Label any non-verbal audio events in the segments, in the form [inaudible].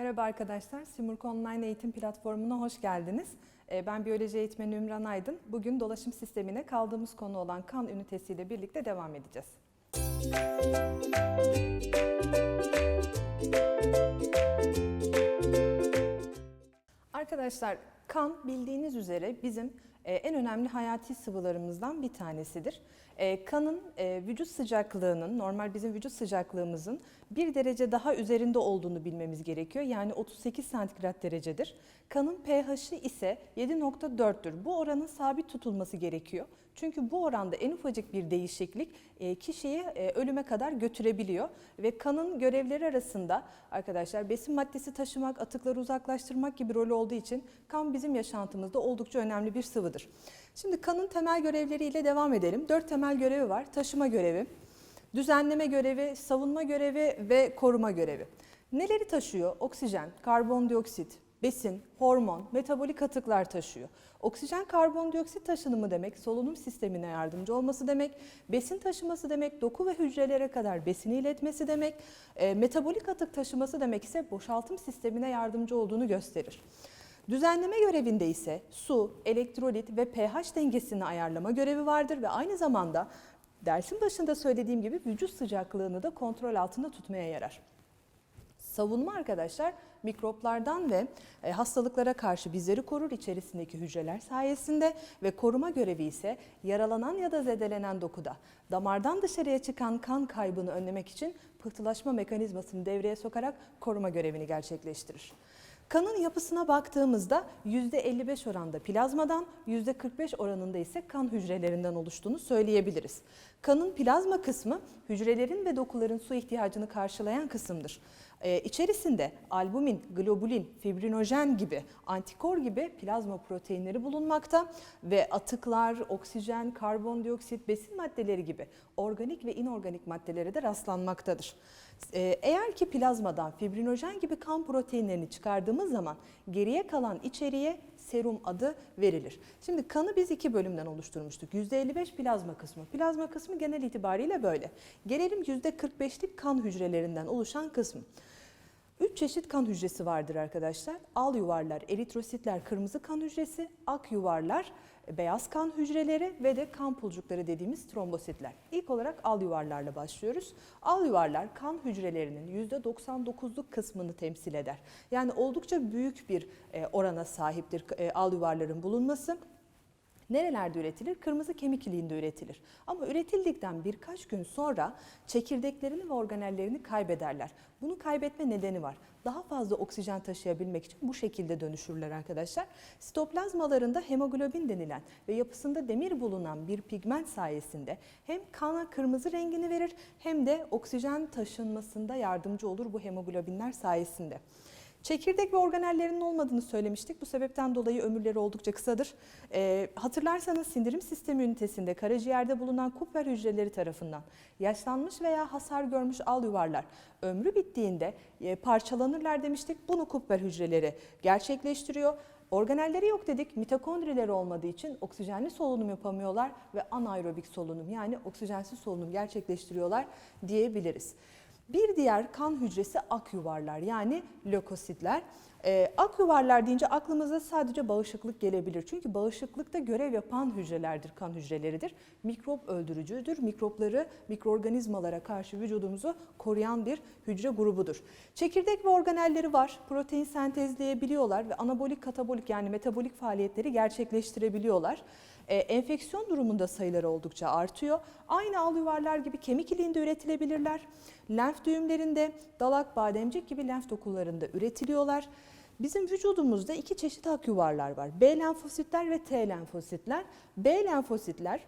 Merhaba arkadaşlar, Simurg Online Eğitim Platformu'na hoş geldiniz. Ee, Ben biyoloji eğitmeni Ümran Aydın. Bugün dolaşım sistemine kaldığımız konu olan kan ünitesiyle birlikte devam edeceğiz. Arkadaşlar kan bildiğiniz üzere bizim e, en önemli hayati sıvılarımızdan bir tanesidir. E, Kanın e, vücut sıcaklığının, normal bizim vücut sıcaklığımızın bir derece daha üzerinde olduğunu bilmemiz gerekiyor. Yani 38 santigrat derecedir. Kanın pH'i ise 7.4'tür. Bu oranın sabit tutulması gerekiyor. Çünkü bu oranda en ufacık bir değişiklik e, kişiyi e, ölüme kadar götürebiliyor. Ve kanın görevleri arasında arkadaşlar besin maddesi taşımak, atıkları uzaklaştırmak gibi rolü olduğu için kan bizim yaşantımızda oldukça önemli bir sıvıdır. Şimdi kanın temel görevleriyle devam edelim. Dört temel görevi var. Taşıma görevi, düzenleme görevi, savunma görevi ve koruma görevi. Neleri taşıyor? Oksijen, karbondioksit, besin, hormon, metabolik atıklar taşıyor. Oksijen karbondioksit taşınımı demek solunum sistemine yardımcı olması demek, besin taşıması demek, doku ve hücrelere kadar besini iletmesi demek, e, metabolik atık taşıması demek ise boşaltım sistemine yardımcı olduğunu gösterir. Düzenleme görevinde ise su, elektrolit ve pH dengesini ayarlama görevi vardır ve aynı zamanda dersin başında söylediğim gibi vücut sıcaklığını da kontrol altında tutmaya yarar. Savunma arkadaşlar mikroplardan ve e, hastalıklara karşı bizleri korur içerisindeki hücreler sayesinde ve koruma görevi ise yaralanan ya da zedelenen dokuda damardan dışarıya çıkan kan kaybını önlemek için pıhtılaşma mekanizmasını devreye sokarak koruma görevini gerçekleştirir. Kanın yapısına baktığımızda %55 oranda plazmadan, %45 oranında ise kan hücrelerinden oluştuğunu söyleyebiliriz. Kanın plazma kısmı hücrelerin ve dokuların su ihtiyacını karşılayan kısımdır. Ee, içerisinde albumin, globulin, fibrinojen gibi, antikor gibi plazma proteinleri bulunmakta ve atıklar, oksijen, karbondioksit, besin maddeleri gibi organik ve inorganik maddelere de rastlanmaktadır. Ee, Eğer ki plazmadan fibrinojen gibi kan proteinlerini çıkardığımız zaman geriye kalan içeriğe serum adı verilir. Şimdi kanı biz iki bölümden oluşturmuştuk. %55 plazma kısmı. Plazma kısmı genel itibariyle böyle. Gelelim %45'lik kan hücrelerinden oluşan kısmı. Üç çeşit kan hücresi vardır arkadaşlar. Al yuvarlar, eritrositler, kırmızı kan hücresi, ak yuvarlar, beyaz kan hücreleri ve de kan pulcukları dediğimiz trombositler. İlk olarak al yuvarlarla başlıyoruz. Al yuvarlar kan hücrelerinin %99'luk kısmını temsil eder. Yani oldukça büyük bir e, orana sahiptir e, al yuvarların bulunması. Nerelerde üretilir? Kırmızı kemik iliğinde üretilir. Ama üretildikten birkaç gün sonra çekirdeklerini ve organellerini kaybederler. Bunu kaybetme nedeni var. Daha fazla oksijen taşıyabilmek için bu şekilde dönüşürler arkadaşlar. Sitoplazmalarında hemoglobin denilen ve yapısında demir bulunan bir pigment sayesinde hem kana kırmızı rengini verir hem de oksijen taşınmasında yardımcı olur bu hemoglobinler sayesinde. Çekirdek ve organellerinin olmadığını söylemiştik. Bu sebepten dolayı ömürleri oldukça kısadır. Ee, hatırlarsanız sindirim sistemi ünitesinde karaciğerde bulunan Kupfer hücreleri tarafından yaşlanmış veya hasar görmüş al yuvarlar ömrü bittiğinde e, parçalanırlar demiştik. Bunu Kupfer hücreleri gerçekleştiriyor. Organelleri yok dedik. Mitokondrileri olmadığı için oksijenli solunum yapamıyorlar ve anaerobik solunum yani oksijensiz solunum gerçekleştiriyorlar diyebiliriz. Bir diğer kan hücresi ak yuvarlar yani lökositler. Ee, ak yuvarlar deyince aklımıza sadece bağışıklık gelebilir. Çünkü bağışıklıkta görev yapan hücrelerdir, kan hücreleridir. Mikrop öldürücüdür. Mikropları, mikroorganizmalara karşı vücudumuzu koruyan bir hücre grubudur. Çekirdek ve organelleri var. Protein sentezleyebiliyorlar ve anabolik, katabolik yani metabolik faaliyetleri gerçekleştirebiliyorlar. Ee, enfeksiyon durumunda sayıları oldukça artıyor. Aynı al yuvarlar gibi kemik iliğinde üretilebilirler. Lenf düğümlerinde, dalak, bademcik gibi lenf dokularında üretiliyorlar. Bizim vücudumuzda iki çeşit ak yuvarlar var. B lenfositler ve T lenfositler. B lenfositler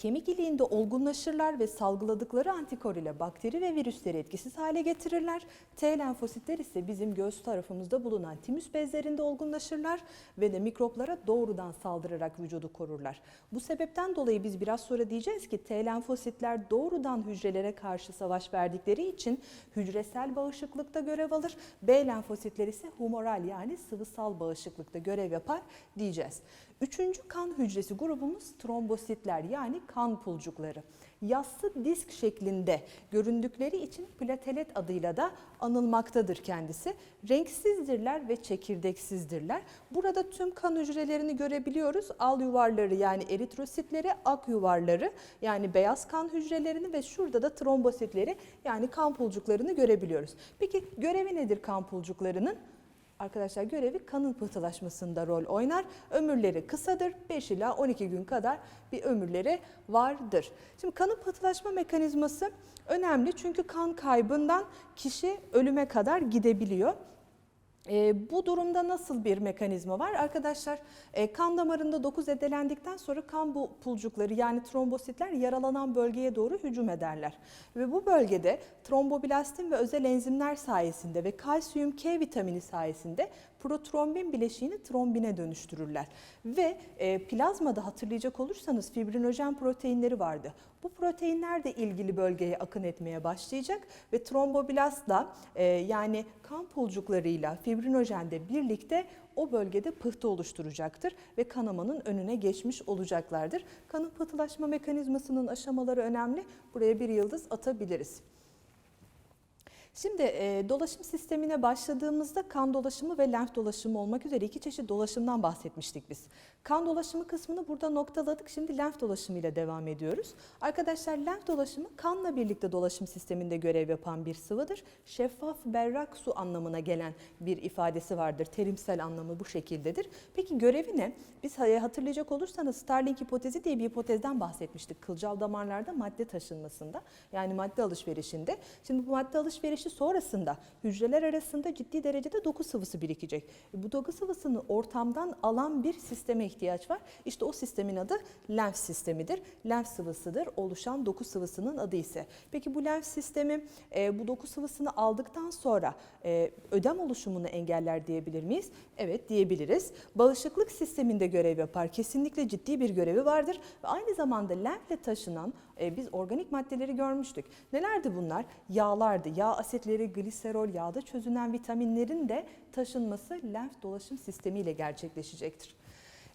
kemik iliğinde olgunlaşırlar ve salgıladıkları antikor ile bakteri ve virüsleri etkisiz hale getirirler. T lenfositler ise bizim göğüs tarafımızda bulunan timüs bezlerinde olgunlaşırlar ve de mikroplara doğrudan saldırarak vücudu korurlar. Bu sebepten dolayı biz biraz sonra diyeceğiz ki T lenfositler doğrudan hücrelere karşı savaş verdikleri için hücresel bağışıklıkta görev alır. B lenfositler ise humoral yani sıvısal bağışıklıkta görev yapar diyeceğiz. Üçüncü kan hücresi grubumuz trombositler yani kan pulcukları. Yassı disk şeklinde göründükleri için platelet adıyla da anılmaktadır kendisi. Renksizdirler ve çekirdeksizdirler. Burada tüm kan hücrelerini görebiliyoruz. Al yuvarları yani eritrositleri, ak yuvarları yani beyaz kan hücrelerini ve şurada da trombositleri yani kan pulcuklarını görebiliyoruz. Peki görevi nedir kan pulcuklarının? Arkadaşlar görevi kanın pıhtılaşmasında rol oynar. Ömürleri kısadır. 5 ila 12 gün kadar bir ömürleri vardır. Şimdi kanın pıhtılaşma mekanizması önemli çünkü kan kaybından kişi ölüme kadar gidebiliyor. E, bu durumda nasıl bir mekanizma var? Arkadaşlar e, kan damarında doku zedelendikten sonra kan bu pulcukları yani trombositler yaralanan bölgeye doğru hücum ederler. Ve bu bölgede tromboblastin ve özel enzimler sayesinde ve kalsiyum K vitamini sayesinde protrombin bileşiğini trombine dönüştürürler. Ve e, plazmada hatırlayacak olursanız fibrinojen proteinleri vardı. Bu proteinler de ilgili bölgeye akın etmeye başlayacak ve tromboblastla e, yani kan pulcuklarıyla fibrinojen de birlikte o bölgede pıhtı oluşturacaktır ve kanamanın önüne geçmiş olacaklardır. Kanın pıhtılaşma mekanizmasının aşamaları önemli. Buraya bir yıldız atabiliriz. Şimdi e, dolaşım sistemine başladığımızda kan dolaşımı ve lenf dolaşımı olmak üzere iki çeşit dolaşımdan bahsetmiştik biz. Kan dolaşımı kısmını burada noktaladık. Şimdi lenf dolaşımı ile devam ediyoruz. Arkadaşlar lenf dolaşımı kanla birlikte dolaşım sisteminde görev yapan bir sıvıdır. Şeffaf, berrak su anlamına gelen bir ifadesi vardır. Terimsel anlamı bu şekildedir. Peki görevi ne? Biz hatırlayacak olursanız Starling hipotezi diye bir hipotezden bahsetmiştik. Kılcal damarlarda madde taşınmasında yani madde alışverişinde. Şimdi bu madde alışverişi sonrasında hücreler arasında ciddi derecede doku sıvısı birikecek. E, Bu doku sıvısını ortamdan alan bir sisteme ihtiyaç var. İşte o sistemin adı lenf sistemidir. Lenf sıvısıdır. Oluşan doku sıvısının adı ise. Peki bu lenf sistemi e, bu doku sıvısını aldıktan sonra e, ödem oluşumunu engeller diyebilir miyiz? Evet diyebiliriz. Bağışıklık sisteminde görev yapar. Kesinlikle ciddi bir görevi vardır ve aynı zamanda lenfle taşınan e, biz organik maddeleri görmüştük. Nelerdi bunlar? Yağlardı. Yağ asitleri, gliserol, yağda çözünen vitaminlerin de taşınması lenf dolaşım sistemiyle gerçekleşecektir.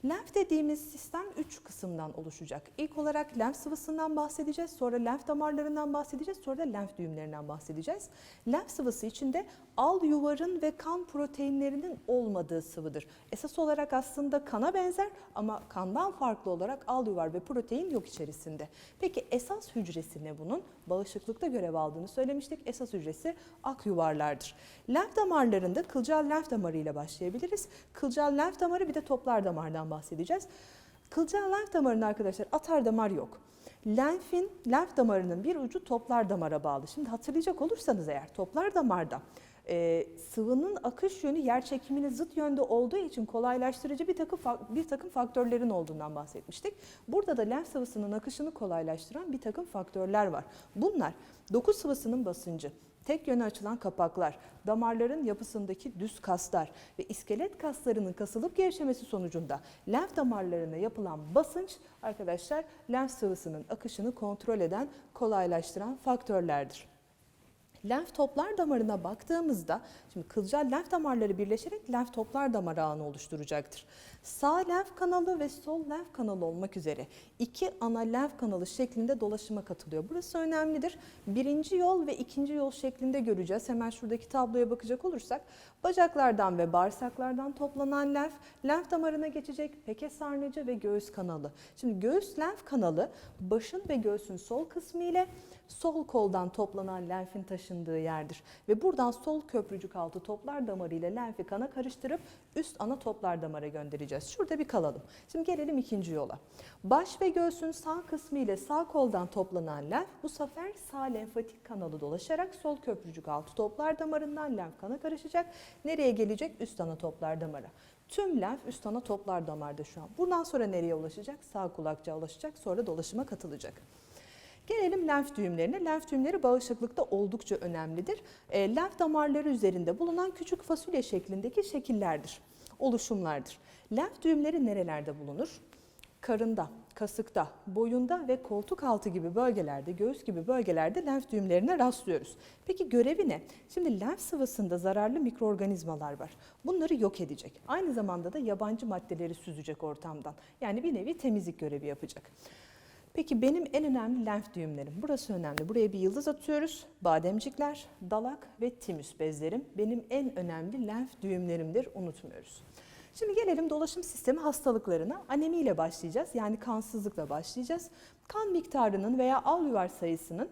Lenf dediğimiz sistem 3 kısımdan oluşacak. İlk olarak lenf sıvısından bahsedeceğiz, sonra lenf damarlarından bahsedeceğiz, sonra da lenf düğümlerinden bahsedeceğiz. Lenf sıvısı içinde al yuvarın ve kan proteinlerinin olmadığı sıvıdır. Esas olarak aslında kana benzer ama kandan farklı olarak al yuvar ve protein yok içerisinde. Peki esas hücresi ne bunun? Bağışıklıkta görev aldığını söylemiştik. Esas hücresi ak yuvarlardır. Lenf damarlarında kılcal lenf damarı ile başlayabiliriz. Kılcal lenf damarı bir de toplar damardan bahsedeceğiz. Kılcal lenf damarında arkadaşlar atar damar yok. Lenfin, lenf damarının bir ucu toplar damara bağlı. Şimdi hatırlayacak olursanız eğer toplar damarda e, sıvının akış yönü yer çekimine zıt yönde olduğu için kolaylaştırıcı bir takım bir takım faktörlerin olduğundan bahsetmiştik. Burada da lenf sıvısının akışını kolaylaştıran bir takım faktörler var. Bunlar doku sıvısının basıncı, tek yöne açılan kapaklar, damarların yapısındaki düz kaslar ve iskelet kaslarının kasılıp gevşemesi sonucunda lenf damarlarına yapılan basınç arkadaşlar lenf sıvısının akışını kontrol eden, kolaylaştıran faktörlerdir. Lenf toplar damarına baktığımızda şimdi kılcal lenf damarları birleşerek lenf toplar damarı ağını oluşturacaktır. Sağ lenf kanalı ve sol lenf kanalı olmak üzere iki ana lenf kanalı şeklinde dolaşıma katılıyor. Burası önemlidir. Birinci yol ve ikinci yol şeklinde göreceğiz. Hemen şuradaki tabloya bakacak olursak bacaklardan ve bağırsaklardan toplanan lenf lenf damarına geçecek peke sarnıcı ve göğüs kanalı. Şimdi göğüs lenf kanalı başın ve göğsün sol kısmı ile sol koldan toplanan lenfin taşındığı yerdir. Ve buradan sol köprücük altı toplar damarı ile lenfi kana karıştırıp üst ana toplar damara göndereceğiz. Şurada bir kalalım. Şimdi gelelim ikinci yola. Baş ve göğsün sağ kısmı ile sağ koldan toplanan lenf bu sefer sağ lenfatik kanalı dolaşarak sol köprücük altı toplar damarından lenf kana karışacak. Nereye gelecek? Üst ana toplar damara. Tüm lenf üst ana toplar damarda şu an. Buradan sonra nereye ulaşacak? Sağ kulakçığa ulaşacak. Sonra dolaşıma katılacak. Gelelim lenf düğümlerine. Lenf düğümleri bağışıklıkta oldukça önemlidir. E, lenf damarları üzerinde bulunan küçük fasulye şeklindeki şekillerdir, oluşumlardır. Lenf düğümleri nerelerde bulunur? Karında, kasıkta, boyunda ve koltuk altı gibi bölgelerde, göğüs gibi bölgelerde lenf düğümlerine rastlıyoruz. Peki görevi ne? Şimdi lenf sıvısında zararlı mikroorganizmalar var. Bunları yok edecek. Aynı zamanda da yabancı maddeleri süzecek ortamdan. Yani bir nevi temizlik görevi yapacak. Peki benim en önemli lenf düğümlerim. Burası önemli. Buraya bir yıldız atıyoruz. Bademcikler, dalak ve timüs bezlerim benim en önemli lenf düğümlerimdir. Unutmuyoruz. Şimdi gelelim dolaşım sistemi hastalıklarına. Anemi ile başlayacağız. Yani kansızlıkla başlayacağız. Kan miktarının veya al yuvar sayısının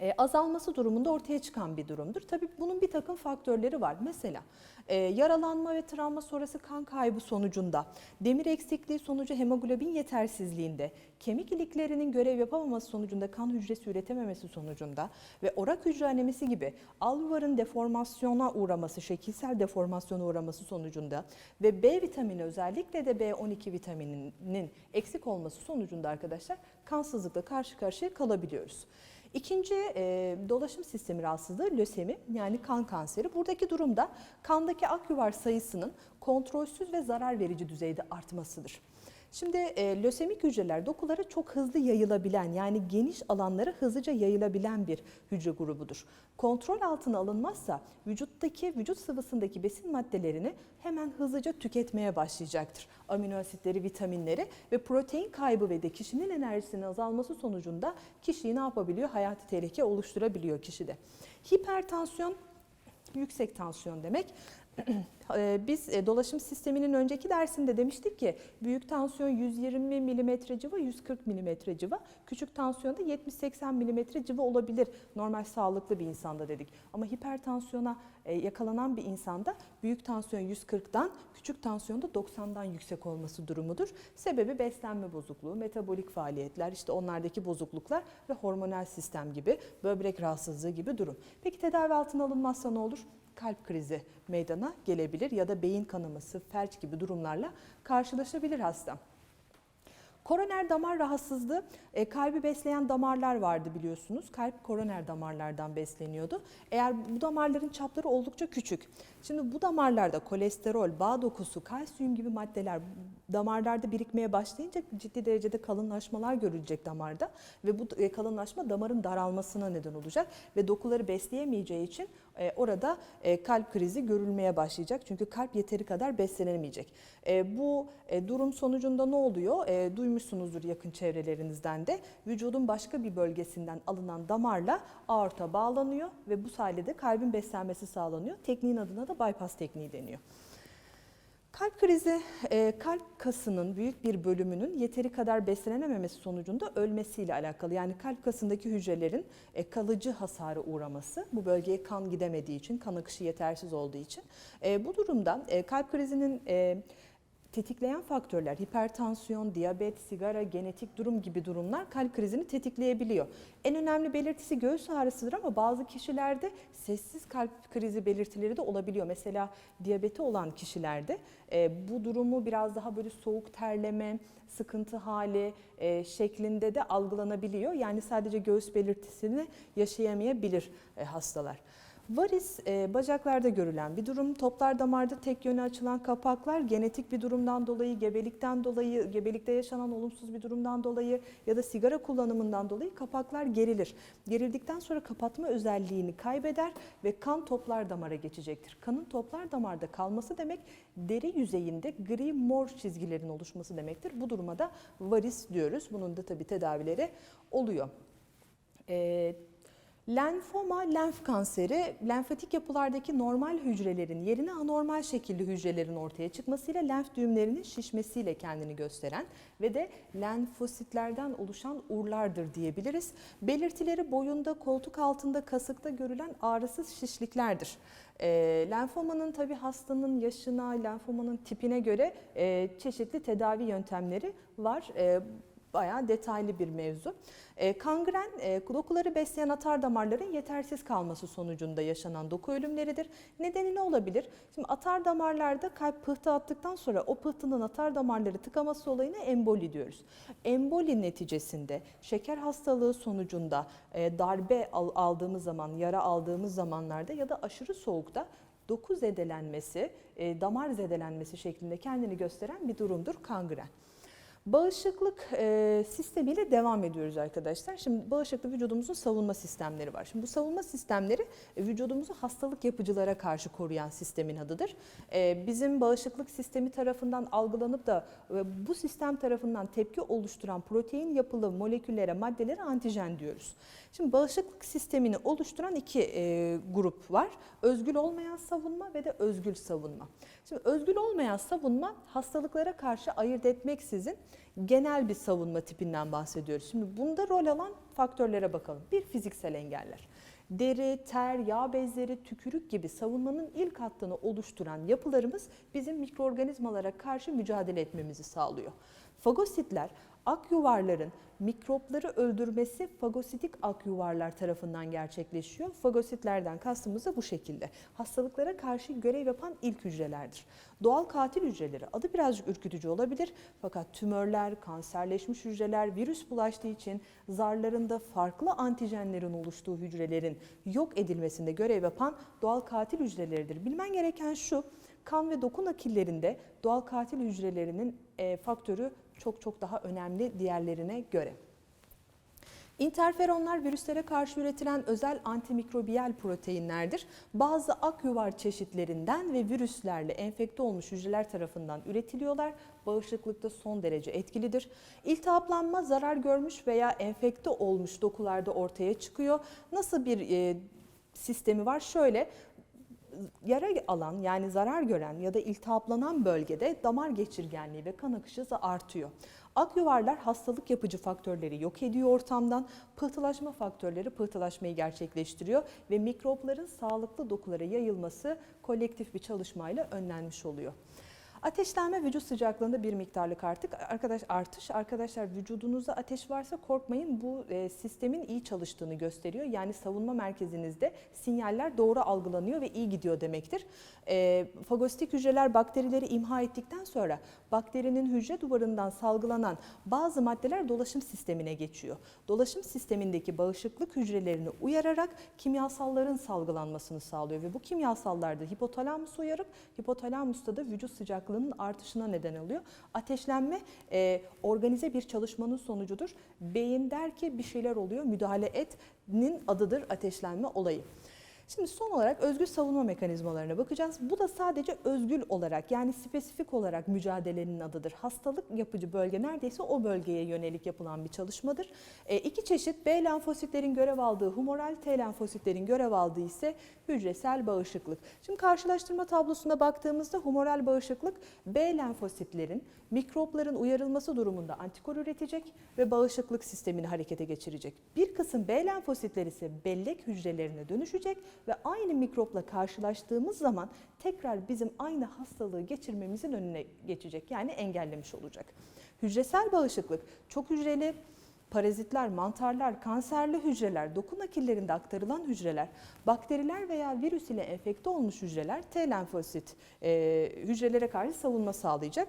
e, azalması durumunda ortaya çıkan bir durumdur. Tabii bunun bir takım faktörleri var. Mesela e, yaralanma ve travma sonrası kan kaybı sonucunda, demir eksikliği sonucu hemoglobin yetersizliğinde, kemik iliklerinin görev yapamaması sonucunda kan hücresi üretememesi sonucunda ve orak hücre anemisi gibi alveoların deformasyona uğraması, şekilsel deformasyona uğraması sonucunda ve B vitamini özellikle de B12 vitamininin eksik olması sonucunda arkadaşlar kansızlıkla karşı karşıya kalabiliyoruz. İkinci e, dolaşım sistemi rahatsızlığı lösemi yani kan kanseri. Buradaki durumda kandaki ak yuvar sayısının kontrolsüz ve zarar verici düzeyde artmasıdır. Şimdi e, lösemik hücreler dokulara çok hızlı yayılabilen yani geniş alanlara hızlıca yayılabilen bir hücre grubudur. Kontrol altına alınmazsa vücuttaki vücut sıvısındaki besin maddelerini hemen hızlıca tüketmeye başlayacaktır. Amino asitleri, vitaminleri ve protein kaybı ve de kişinin enerjisinin azalması sonucunda kişiyi ne yapabiliyor? Hayati tehlike oluşturabiliyor kişide. Hipertansiyon yüksek tansiyon demek. [clears throat] Ee, Biz e, dolaşım sisteminin önceki dersinde demiştik ki büyük tansiyon 120 mm civa 140 mm civa, küçük tansiyon da 70-80 mm civa olabilir normal sağlıklı bir insanda dedik. Ama hipertansiyona e, yakalanan bir insanda büyük tansiyon 140'dan küçük tansiyon da 90'dan yüksek olması durumudur. Sebebi beslenme bozukluğu, metabolik faaliyetler, işte onlardaki bozukluklar ve hormonal sistem gibi, böbrek rahatsızlığı gibi durum. Peki tedavi altına alınmazsa ne olur? Kalp krizi meydana gelebilir ya da beyin kanaması, felç gibi durumlarla karşılaşabilir hasta. Koroner damar rahatsızlığı, e, kalbi besleyen damarlar vardı biliyorsunuz. Kalp koroner damarlardan besleniyordu. Eğer bu damarların çapları oldukça küçük. Şimdi bu damarlarda kolesterol, bağ dokusu, kalsiyum gibi maddeler damarlarda birikmeye başlayınca ciddi derecede kalınlaşmalar görülecek damarda. Ve bu e, kalınlaşma damarın daralmasına neden olacak. Ve dokuları besleyemeyeceği için e, orada e, kalp krizi görülmeye başlayacak. Çünkü kalp yeteri kadar beslenemeyecek. Bu durum sonucunda ne oluyor? Duymuşsunuzdur yakın çevrelerinizden de. Vücudun başka bir bölgesinden alınan damarla aorta bağlanıyor ve bu sayede kalbin beslenmesi sağlanıyor. Tekniğin adına da bypass tekniği deniyor. Kalp krizi e, kalp kasının büyük bir bölümünün yeteri kadar beslenememesi sonucunda ölmesiyle alakalı. Yani kalp kasındaki hücrelerin e, kalıcı hasara uğraması, bu bölgeye kan gidemediği için, kan akışı yetersiz olduğu için. E, bu durumda kalp krizinin tetikleyen faktörler hipertansiyon, diyabet, sigara, genetik durum gibi durumlar kalp krizini tetikleyebiliyor. En önemli belirtisi göğüs ağrısıdır ama bazı kişilerde sessiz kalp krizi belirtileri de olabiliyor. Mesela diyabeti olan kişilerde e, bu durumu biraz daha böyle soğuk terleme, sıkıntı hali e, şeklinde de algılanabiliyor. Yani sadece göğüs belirtisini yaşayamayabilir e, hastalar. Varis e, bacaklarda görülen bir durum. Toplar damarda tek yöne açılan kapaklar genetik bir durumdan dolayı, gebelikten dolayı, gebelikte yaşanan olumsuz bir durumdan dolayı ya da sigara kullanımından dolayı kapaklar gerilir. Gerildikten sonra kapatma özelliğini kaybeder ve kan toplar damara geçecektir. Kanın toplar damarda kalması demek deri yüzeyinde gri mor çizgilerin oluşması demektir. Bu duruma da varis diyoruz. Bunun da tabii tedavileri oluyor. Ee, Lenfoma, lenf kanseri, lenfatik yapılardaki normal hücrelerin yerine anormal şekilli hücrelerin ortaya çıkmasıyla lenf düğümlerinin şişmesiyle kendini gösteren ve de lenfositlerden oluşan urlardır diyebiliriz. Belirtileri boyunda, koltuk altında, kasıkta görülen ağrısız şişliklerdir. E, lenfomanın tabi hastanın yaşına, lenfomanın tipine göre e, çeşitli tedavi yöntemleri var. E, bayağı detaylı bir mevzu. E, kangren dokuları besleyen atar damarların yetersiz kalması sonucunda yaşanan doku ölümleridir. Nedeni ne olabilir? Şimdi atar damarlarda kalp pıhtı attıktan sonra o pıhtının atar damarları tıkaması olayına emboli diyoruz. Emboli neticesinde şeker hastalığı sonucunda e, darbe al, aldığımız zaman, yara aldığımız zamanlarda ya da aşırı soğukta doku zedelenmesi, e, damar zedelenmesi şeklinde kendini gösteren bir durumdur kangren. Bağışıklık e, sistemiyle devam ediyoruz arkadaşlar. Şimdi bağışıklık vücudumuzun savunma sistemleri var. Şimdi bu savunma sistemleri e, vücudumuzu hastalık yapıcılara karşı koruyan sistemin adıdır. E, bizim bağışıklık sistemi tarafından algılanıp da e, bu sistem tarafından tepki oluşturan protein yapılı moleküllere, maddelere antijen diyoruz. Şimdi bağışıklık sistemini oluşturan iki e, grup var. Özgül olmayan savunma ve de özgül savunma. Şimdi özgül olmayan savunma hastalıklara karşı ayırt etmeksizin genel bir savunma tipinden bahsediyoruz. Şimdi bunda rol alan faktörlere bakalım. Bir fiziksel engeller. Deri, ter, yağ bezleri, tükürük gibi savunmanın ilk hattını oluşturan yapılarımız bizim mikroorganizmalara karşı mücadele etmemizi sağlıyor. Fagositler ak yuvarların mikropları öldürmesi fagositik ak yuvarlar tarafından gerçekleşiyor. Fagositlerden kastımız da bu şekilde. Hastalıklara karşı görev yapan ilk hücrelerdir. Doğal katil hücreleri adı birazcık ürkütücü olabilir fakat tümörler, kanserleşmiş hücreler, virüs bulaştığı için zarlarında farklı antijenlerin oluştuğu hücrelerin yok edilmesinde görev yapan doğal katil hücreleridir. Bilmen gereken şu, kan ve doku nakillerinde doğal katil hücrelerinin e, faktörü çok çok daha önemli diğerlerine göre. İnterferonlar virüslere karşı üretilen özel antimikrobiyal proteinlerdir. Bazı ak yuvar çeşitlerinden ve virüslerle enfekte olmuş hücreler tarafından üretiliyorlar. Bağışıklıkta son derece etkilidir. İltihaplanma zarar görmüş veya enfekte olmuş dokularda ortaya çıkıyor. Nasıl bir e, sistemi var? Şöyle yara alan yani zarar gören ya da iltihaplanan bölgede damar geçirgenliği ve kan akışı artıyor. Ak yuvarlar hastalık yapıcı faktörleri yok ediyor ortamdan. Pıhtılaşma faktörleri pıhtılaşmayı gerçekleştiriyor ve mikropların sağlıklı dokulara yayılması kolektif bir çalışmayla önlenmiş oluyor. Ateşlenme vücut sıcaklığında bir miktarlık artık arkadaş artış. Arkadaşlar vücudunuzda ateş varsa korkmayın. Bu e, sistemin iyi çalıştığını gösteriyor. Yani savunma merkezinizde sinyaller doğru algılanıyor ve iyi gidiyor demektir. E, fagositik hücreler bakterileri imha ettikten sonra bakterinin hücre duvarından salgılanan bazı maddeler dolaşım sistemine geçiyor. Dolaşım sistemindeki bağışıklık hücrelerini uyararak kimyasalların salgılanmasını sağlıyor ve bu kimyasallar da hipotalamus uyarıp hipotalamusta da vücut sıcaklığının artışına neden oluyor. Ateşlenme e, organize bir çalışmanın sonucudur. Beyin der ki bir şeyler oluyor müdahale et'nin adıdır ateşlenme olayı. Şimdi son olarak özgül savunma mekanizmalarına bakacağız. Bu da sadece özgül olarak yani spesifik olarak mücadelenin adıdır. Hastalık yapıcı bölge neredeyse o bölgeye yönelik yapılan bir çalışmadır. E, iki çeşit B lenfositlerin görev aldığı, humoral T lenfositlerin görev aldığı ise hücresel bağışıklık. Şimdi karşılaştırma tablosuna baktığımızda humoral bağışıklık B lenfositlerin mikropların uyarılması durumunda antikor üretecek ve bağışıklık sistemini harekete geçirecek. Bir kısım B lenfositler ise bellek hücrelerine dönüşecek ve aynı mikropla karşılaştığımız zaman tekrar bizim aynı hastalığı geçirmemizin önüne geçecek. Yani engellemiş olacak. Hücresel bağışıklık çok hücreli parazitler, mantarlar, kanserli hücreler, doku nakillerinde aktarılan hücreler, bakteriler veya virüs ile enfekte olmuş hücreler T lenfosit e, hücrelere karşı savunma sağlayacak.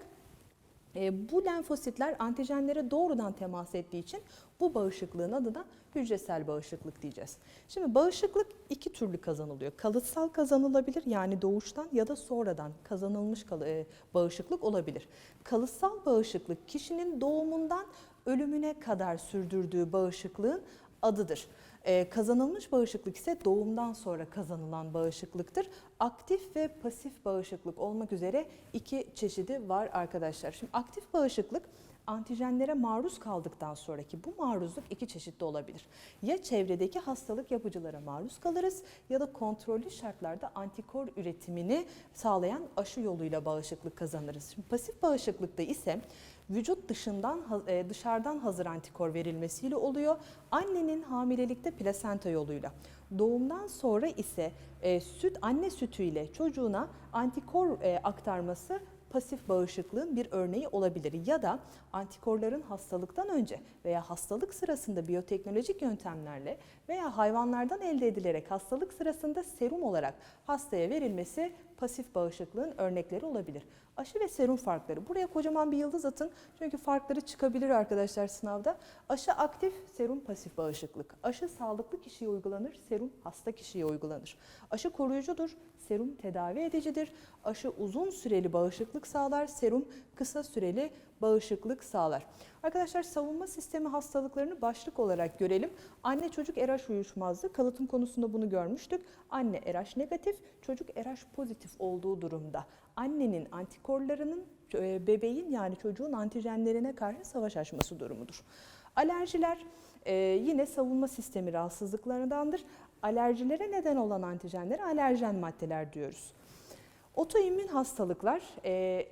E, bu lenfositler antijenlere doğrudan temas ettiği için bu bağışıklığın adına hücresel bağışıklık diyeceğiz. Şimdi bağışıklık iki türlü kazanılıyor. Kalıtsal kazanılabilir yani doğuştan ya da sonradan kazanılmış e, bağışıklık olabilir. Kalıtsal bağışıklık kişinin doğumundan ölümüne kadar sürdürdüğü bağışıklığın adıdır. Ee, kazanılmış bağışıklık ise doğumdan sonra kazanılan bağışıklıktır. Aktif ve pasif bağışıklık olmak üzere iki çeşidi var arkadaşlar. Şimdi aktif bağışıklık antijenlere maruz kaldıktan sonraki bu maruzluk iki çeşitli olabilir. Ya çevredeki hastalık yapıcılara maruz kalırız ya da kontrollü şartlarda antikor üretimini sağlayan aşı yoluyla bağışıklık kazanırız. Şimdi pasif bağışıklıkta ise vücut dışından e, dışarıdan hazır antikor verilmesiyle oluyor. Annenin hamilelikte plasenta yoluyla. Doğumdan sonra ise e, süt anne sütüyle çocuğuna antikor e, aktarması pasif bağışıklığın bir örneği olabilir ya da antikorların hastalıktan önce veya hastalık sırasında biyoteknolojik yöntemlerle veya hayvanlardan elde edilerek hastalık sırasında serum olarak hastaya verilmesi pasif bağışıklığın örnekleri olabilir. Aşı ve serum farkları. Buraya kocaman bir yıldız atın çünkü farkları çıkabilir arkadaşlar sınavda. Aşı aktif, serum pasif bağışıklık. Aşı sağlıklı kişiye uygulanır, serum hasta kişiye uygulanır. Aşı koruyucudur, serum tedavi edicidir. Aşı uzun süreli bağışıklık sağlar, serum kısa süreli bağışıklık sağlar. Arkadaşlar savunma sistemi hastalıklarını başlık olarak görelim. Anne çocuk RH uyuşmazlığı kalıtım konusunda bunu görmüştük. Anne RH negatif, çocuk RH pozitif olduğu durumda annenin antikorlarının e, bebeğin yani çocuğun antijenlerine karşı savaş açması durumudur. Alerjiler e, yine savunma sistemi rahatsızlıklarındandır. Alerjilere neden olan antijenlere alerjen maddeler diyoruz. Otoimmün hastalıklar e,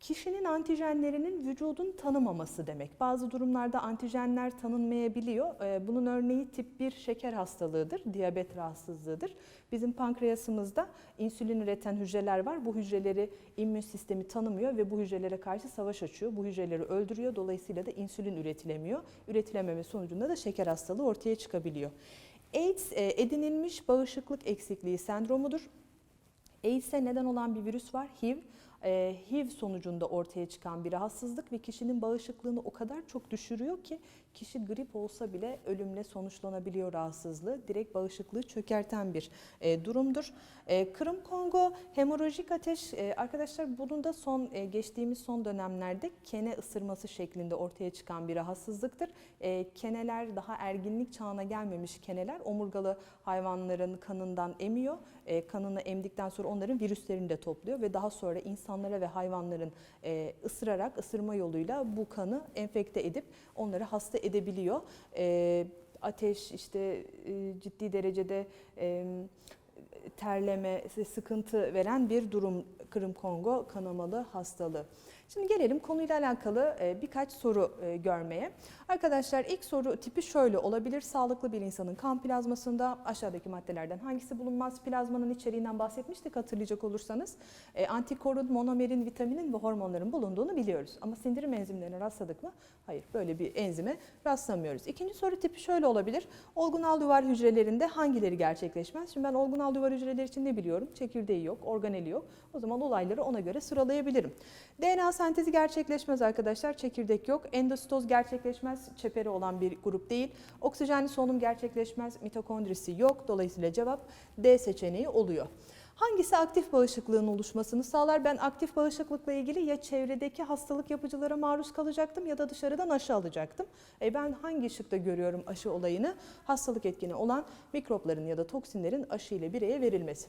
kişinin antijenlerinin vücudun tanımaması demek. Bazı durumlarda antijenler tanınmayabiliyor. E, Bunun örneği tip 1 şeker hastalığıdır, diyabet rahatsızlığıdır. Bizim pankreasımızda insülin üreten hücreler var. Bu hücreleri immün sistemi tanımıyor ve bu hücrelere karşı savaş açıyor. Bu hücreleri öldürüyor. Dolayısıyla da insülin üretilemiyor. Üretilememe sonucunda da şeker hastalığı ortaya çıkabiliyor. AIDS e, edinilmiş bağışıklık eksikliği sendromudur. AIDS'e neden olan bir virüs var, HIV. Ee, HIV sonucunda ortaya çıkan bir rahatsızlık ve kişinin bağışıklığını o kadar çok düşürüyor ki kişi grip olsa bile ölümle sonuçlanabiliyor rahatsızlığı. Direkt bağışıklığı çökerten bir e, durumdur. E, Kırım Kongo hemorajik ateş e, arkadaşlar bunun da son e, geçtiğimiz son dönemlerde kene ısırması şeklinde ortaya çıkan bir rahatsızlıktır. E, keneler daha erginlik çağına gelmemiş keneler omurgalı hayvanların kanından emiyor. E, kanını emdikten sonra onların virüslerini de topluyor ve daha sonra insanlara ve hayvanların e, ısırarak ısırma yoluyla bu kanı enfekte edip onları hasta edebiliyor. E, ateş işte e, ciddi derecede e, terleme, sıkıntı veren bir durum Kırım Kongo kanamalı hastalığı. Şimdi gelelim konuyla alakalı e, birkaç soru e, görmeye. Arkadaşlar ilk soru tipi şöyle olabilir. Sağlıklı bir insanın kan plazmasında aşağıdaki maddelerden hangisi bulunmaz? Plazmanın içeriğinden bahsetmiştik hatırlayacak olursanız. E, Antikorun, monomerin, vitaminin ve hormonların bulunduğunu biliyoruz. Ama sindirim enzimlerine rastladık mı? Hayır böyle bir enzime rastlamıyoruz. İkinci soru tipi şöyle olabilir. Olgunal duvar hücrelerinde hangileri gerçekleşmez? Şimdi ben olgunal duvar hücreleri için ne biliyorum? Çekirdeği yok, organeli yok. O zaman olayları ona göre sıralayabilirim. DNA sentezi gerçekleşmez arkadaşlar. Çekirdek yok. Endositoz gerçekleşmez. Çeperi olan bir grup değil. Oksijenli solunum gerçekleşmez. Mitokondrisi yok. Dolayısıyla cevap D seçeneği oluyor. Hangisi aktif bağışıklığın oluşmasını sağlar? Ben aktif bağışıklıkla ilgili ya çevredeki hastalık yapıcılara maruz kalacaktım ya da dışarıdan aşı alacaktım. E ben hangi ışıkta görüyorum aşı olayını? Hastalık etkeni olan mikropların ya da toksinlerin aşı ile bireye verilmesi.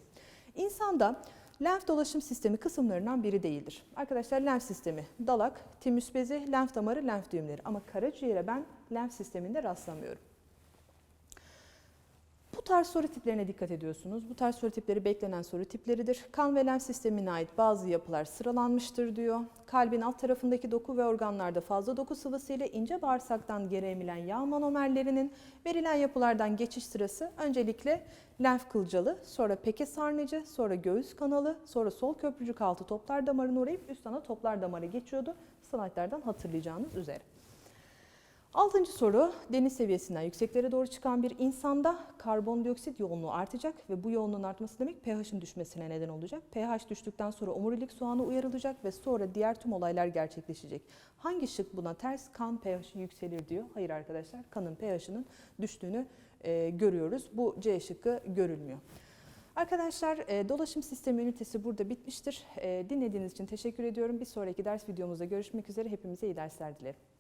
İnsanda lenf dolaşım sistemi kısımlarından biri değildir. Arkadaşlar lenf sistemi dalak, timüs bezi, lenf damarı, lenf düğümleri ama karaciğere ben lenf sisteminde rastlamıyorum. Bu tarz soru tiplerine dikkat ediyorsunuz. Bu tarz soru tipleri beklenen soru tipleridir. Kan ve lenf sistemine ait bazı yapılar sıralanmıştır diyor. Kalbin alt tarafındaki doku ve organlarda fazla doku sıvısı ile ince bağırsaktan geri emilen yağ monomerlerinin verilen yapılardan geçiş sırası öncelikle lenf kılcalı, sonra peke sarnıcı, sonra göğüs kanalı, sonra sol köprücük altı toplar damarına uğrayıp üst ana toplar damara geçiyordu. Slaytlardan hatırlayacağınız üzere. Altıncı soru, deniz seviyesinden yükseklere doğru çıkan bir insanda karbondioksit yoğunluğu artacak ve bu yoğunluğun artması demek pH'in düşmesine neden olacak. pH düştükten sonra omurilik soğanı uyarılacak ve sonra diğer tüm olaylar gerçekleşecek. Hangi şık buna ters? Kan pH'i yükselir diyor. Hayır arkadaşlar, kanın pH'inin düştüğünü e, görüyoruz. Bu C şıkkı görülmüyor. Arkadaşlar e, dolaşım sistemi ünitesi burada bitmiştir. E, dinlediğiniz için teşekkür ediyorum. Bir sonraki ders videomuzda görüşmek üzere. Hepimize iyi dersler dilerim.